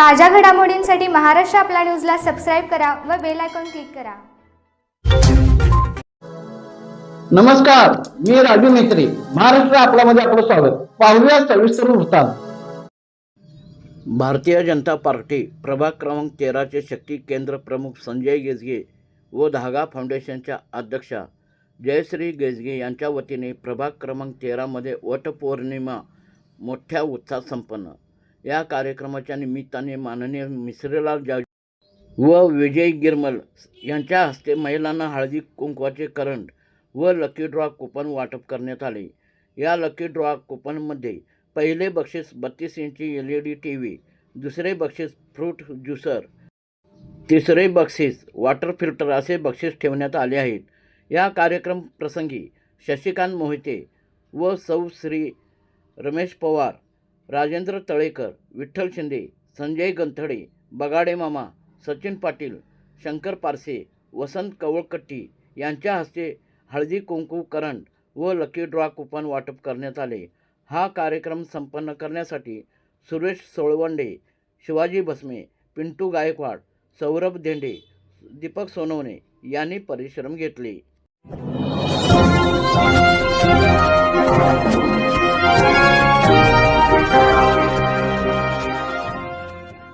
ताज्या घडामोडींसाठी महाराष्ट्र आपला न्यूजला सबस्क्राईब करा व बेल आयकॉन क्लिक करा. नमस्कार मी राजू मेत्री महाराष्ट्र आपल्यामध्ये आपलं स्वागत. पाहूया सविस्तर वृत्तांत. भारतीय जनता पार्टी प्रभाग क्रमांक तेराचे शक्ती केंद्र प्रमुख संजय गेजगे व धागा फाउंडेशनच्या अध्यक्षा जयश्री गेजगे यांच्या वतीने प्रभाग क्रमांक तेरामध्ये वटपौर्णिमा मोठ्या उत्साहात संपन्न. या कार्यक्रमाच्या निमित्ताने माननीय मिश्रीलाल जा व विजय गिरमल यांच्या हस्ते महिलांना हळदी कुंकवाचे करंट व लकी ड्रॉ कुपन वाटप करण्यात आले. या लकी ड्रॉ कुपनमध्ये पहिले बक्षीस बत्तीस इंची L E D T V दुसरे बक्षीस फ्रूट ज्युसर तिसरे बक्षीस वॉटर फिल्टर असे बक्षीस ठेवण्यात आले आहेत. या कार्यक्रम प्रसंगी शशिकांत मोहिते व सौ श्री रमेश पवार राजेंद्र तळेकर विठ्ठल शिंदे संजय गंथडे बगाडे मामा सचिन पाटील शंकर पारसे वसंत कवळकट्टी यांच्या हस्ते हळदी कुंकू करंट व लकी ड्रॉ कुपन वाटप करण्यात आले. हा कार्यक्रम संपन्न करण्यासाठी सुरेश सोळवंडे शिवाजी भस्मे पिंटू गायकवाड सौरभ धेंडे दीपक सोनवणे यांनी परिश्रम घेतले.